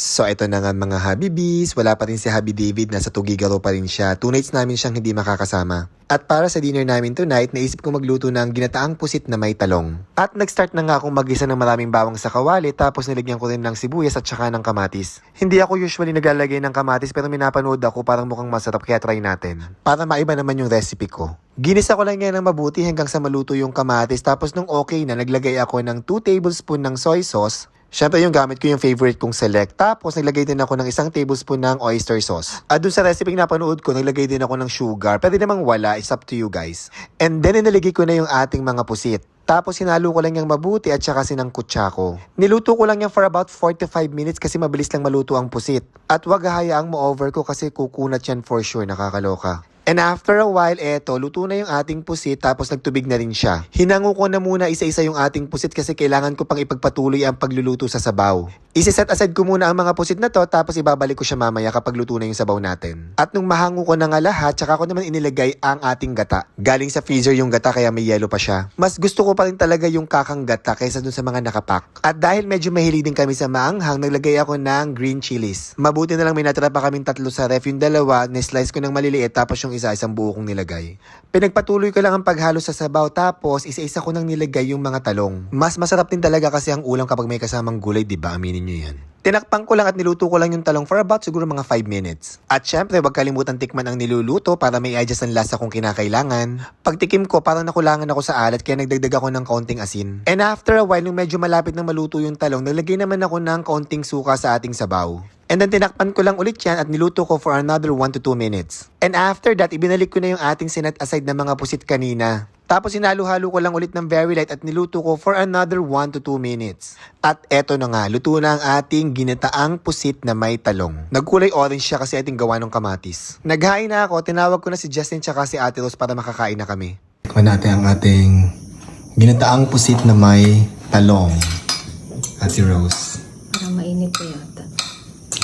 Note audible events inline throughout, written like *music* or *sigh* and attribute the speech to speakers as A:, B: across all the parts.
A: So ito na nga mga Habibis, wala pa rin si Habi David, nasa Tugigaro pa rin siya. Two nights namin siyang hindi makakasama. At para sa dinner namin tonight, naisip ko magluto ng ginataang pusit na may talong. At nag-start na nga akong mag-isa ng maraming bawang sa kawali tapos nilagyan ko rin ng sibuyas at saka ng kamatis. Hindi ako usually naglalagay ng kamatis pero minapanood ako parang mukhang masarap kaya try natin. Para maiba naman yung recipe ko. Ginisa ko lang yan ng mabuti hanggang sa maluto yung kamatis tapos nung okay na naglagay ako ng 2 tablespoon ng soy sauce Siyempre yung gamit ko yung favorite kong select. Tapos naglagay din ako ng isang tablespoon ng oyster sauce. At dun sa recipe na napanood ko, naglagay din ako ng sugar. Pwede namang wala, it's up to you guys. And then inalagay ko na yung ating mga pusit. Tapos hinalo ko lang yung mabuti at saka sinangkot siya ko. Niluto ko lang yan for about 45 minutes kasi mabilis lang maluto ang pusit. At wag hayaang mo-over ko kasi kukunat yan for sure, nakakaloka. And after a while, eto, luto na yung ating pusit tapos nagtubig na rin siya. Hinango ko na muna isa-isa yung ating pusit kasi kailangan ko pang ipagpatuloy ang pagluluto sa sabaw. Isiset aside ko muna ang mga pusit na to tapos ibabalik ko siya mamaya kapag luto na yung sabaw natin. At nung mahango ko na nga lahat, tsaka ko naman inilagay ang ating gata. Galing sa freezer yung gata kaya may yellow pa siya. Mas gusto ko pa rin talaga yung kakang gata kaysa dun sa mga nakapak. At dahil medyo mahilig din kami sa maanghang, naglagay ako ng green chilies. Mabuti na lang may natira pa kaming tatlo sa ref. Yung dalawa, ni-slice ko ng maliliit tapos yung isa isang buo kong nilagay. Pinagpatuloy ko lang ang paghalo sa sabaw tapos isa-isa ko nang nilagay yung mga talong. Mas masarap din talaga kasi ang ulam kapag may kasamang gulay, di ba? Aminin nyo yan. Tinakpan ko lang at niluto ko lang yung talong for about siguro mga 5 minutes. At syempre, wag kalimutan tikman ang niluluto para may adjust ang lasa kung kinakailangan. Pagtikim ko, parang nakulangan ako sa alat kaya nagdagdag ako ng kaunting asin. And after a while, nung medyo malapit na maluto yung talong, naglagay naman ako ng kaunting suka sa ating sabaw. And then tinakpan ko lang ulit yan at niluto ko for another 1 to 2 minutes. And after that, ibinalik ko na yung ating sinet aside na mga pusit kanina. Tapos hinalo-halo ko lang ulit ng very light at niluto ko for another 1 to 2 minutes. At eto na nga, luto na ang ating ginataang pusit na may talong. Nagkulay orange siya kasi ating gawa ng kamatis. Naghain na ako, tinawag ko na si Justin tsaka si Ate Rose para makakain na kami. Tikman natin ang ating ginataang pusit na may talong. Ate Rose.
B: Parang mainit po yata.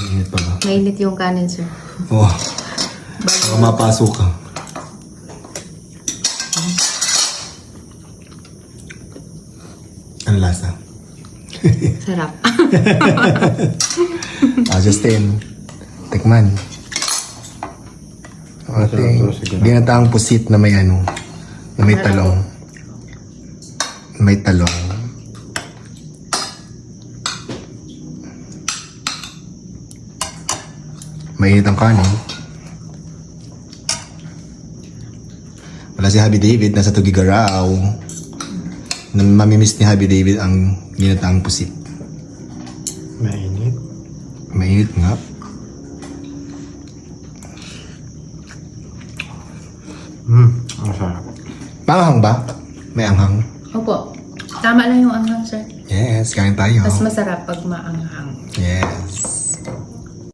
A: Init pa ba?
B: Mainit yung kanin, sir.
A: Oh, baka mapasok ka. Ang lasa. *laughs*
B: Sarap. *laughs*
A: Ah, Justin. Tikman. Ating ginataang pusit na may ano, na may talong. May talong. Mainit ang kanin. Wala si Happy David, nasa Tugigaraw. Na mamimiss ni Happy David ang ginataang pusit.
C: Mainit.
A: Mainit nga.
C: Hmm, ang sarap.
A: Maanghang ba? May anghang?
B: Opo. Tama lang yung anghang, sir.
A: Yes, kain tayo.
B: Mas masarap pag maanghang.
A: Yes.